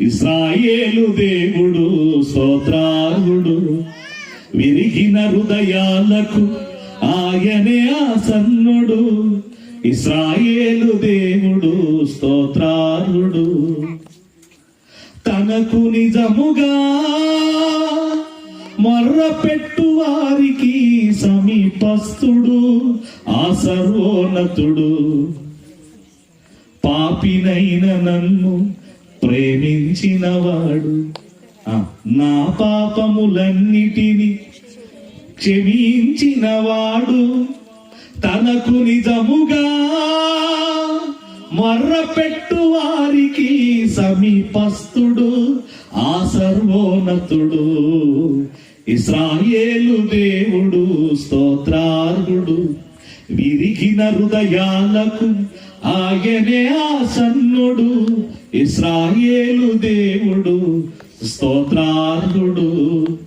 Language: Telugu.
ఇస్రాయేలు దేవుడు స్తోత్రార్హుడు. విరిగిన హృదయాలకు ఆయనే ఆసన్నుడు. ఇస్రాయేలు దేవుడు స్తోత్రార్హుడు. తనకు నిజముగా మర్ర పెట్టు వారికి సమీపస్తుడు ఆ సర్వోన్నతుడు పాపినైన నన్ను ప్రేమించినవాడు. ఆ, నా పాపములన్నిటిని క్షమించినవాడు. తనకు నిజముగా మర్రపెట్టు వారికి సమీపస్తుడు ఆ సర్వోన్నతుడు. ఇస్రాయేలు దేవుడు స్తోత్రార్హుడు. విరిగిన హృదయాలకు ఆయనే ఆసన్నుడు ఇస్రాయేలు దేవుడు స్తోత్రార్హుడు.